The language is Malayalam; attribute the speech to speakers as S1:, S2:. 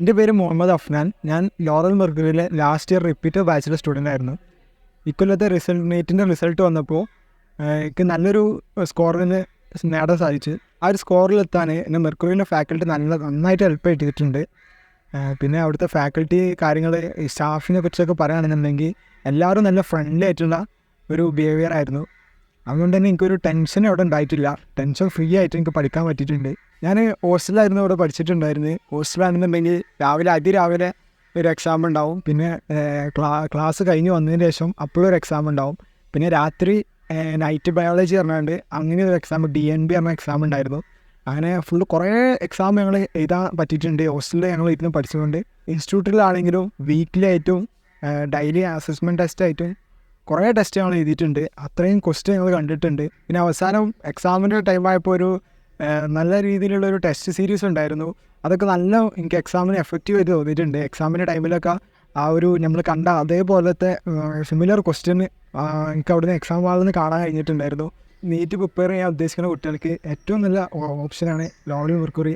S1: എന്റെ പേര് മുഹമ്മദ് അഫ്നാൻ. ഞാൻ Laurel മെർക്കുറിയിലെ last year repeat bachelor student ആയിരുന്നു. ഇക്കൊല്ലത്തെ റിസൾട്ട് നീറ്റിന്റെ റിസൾട്ട് വന്നപ്പോൾ എനിക്ക് നല്ലൊരു സ്കോറിന് നേടാൻ സാധിച്ചു. ആ ഒരു സ്കോറിലെത്താൻ എന്നെ മെർക്കുറിയിലെ ഫാക്കൽറ്റി നല്ല നന്നായിട്ട് ഹെൽപ്പ് ചെയ്തിട്ടുണ്ട്. പിന്നെ അവിടുത്തെ ഫാക്കൽറ്റി കാര്യങ്ങൾ സ്റ്റാഫിനെ കുറിച്ചൊക്കെ പറയുകയാണെന്നുണ്ടെങ്കിൽ എല്ലാവരും നല്ല ഫ്രണ്ട്ലി ആയിട്ടുള്ള ഒരു ബിഹേവിയർ ആയിരുന്നു. അതുകൊണ്ട് തന്നെ എനിക്കൊരു ടെൻഷൻ അവിടെ ഉണ്ടായിട്ടില്ല. ടെൻഷൻ ഫ്രീ ആയിട്ട് എനിക്ക് പഠിക്കാൻ പറ്റിയിട്ടുണ്ട്. ഞാൻ ഹോസ്റ്റലായിരുന്നു ഇവിടെ പഠിച്ചിട്ടുണ്ടായിരുന്നത്. ഹോസ്റ്റലാണെന്നുണ്ടെങ്കിൽ രാവിലെ അതിരാവിലെ ഒരു എക്സാം ഉണ്ടാവും. പിന്നെ ക്ലാ ക്ലാസ് കഴിഞ്ഞ് വന്നതിന് ശേഷം അപ്പോഴും ഒരു എക്സാം ഉണ്ടാവും. പിന്നെ രാത്രി നൈറ്റ് ബയോളജി പറഞ്ഞുകൊണ്ട് അങ്ങനെ ഒരു എക്സാം ഡി എൻ ബി പറഞ്ഞ എക്സാം ഉണ്ടായിരുന്നു. അങ്ങനെ ഫുൾ കുറേ എക്സാം ഞങ്ങൾ എഴുതാൻ പറ്റിയിട്ടുണ്ട്. ഹോസ്റ്റലിൽ ഞങ്ങൾ ഇരുന്ന് പഠിച്ചുകൊണ്ട് ഇൻസ്റ്റിറ്റ്യൂട്ടിലാണെങ്കിലും വീക്കിലി ആയിട്ടും ഡെയിലി അസസ്മെന്റ് ടെസ്റ്റ് ആയിട്ടും കുറേ ടെസ്റ്റ് ഞങ്ങൾ എഴുതിയിട്ടുണ്ട്. അത്രയും ക്വസ്റ്റ്യൻ ഞങ്ങൾ കണ്ടിട്ടുണ്ട്. പിന്നെ അവസാനം എക്സാമിന്റെ ടൈം ആയപ്പോൾ ഒരു നല്ല രീതിയിലുള്ള ഒരു ടെസ്റ്റ് സീരീസ് ഉണ്ടായിരുന്നു. അതൊക്കെ നല്ല എനിക്ക് എക്സാമിന് എഫക്റ്റീവ് ആയിട്ട് തോന്നിയിട്ടുണ്ട്. എക്സാമിന്റെ ടൈമിലൊക്കെ ആ ഒരു നമ്മൾ കണ്ട അതേപോലത്തെ സിമിലർ ക്വസ്റ്റ്യൻ എനിക്ക് അവിടുന്ന് എക്സാം ഹാളിൽ നിന്ന് കാണാൻ കഴിഞ്ഞിട്ടുണ്ടായിരുന്നു. നീറ്റ് പ്രിപ്പയർ ചെയ്യാൻ ഉദ്ദേശിക്കുന്ന കുട്ടികൾക്ക് ഏറ്റവും നല്ല ഓപ്ഷനാണ് ലോവൽ മെർക്കുറി.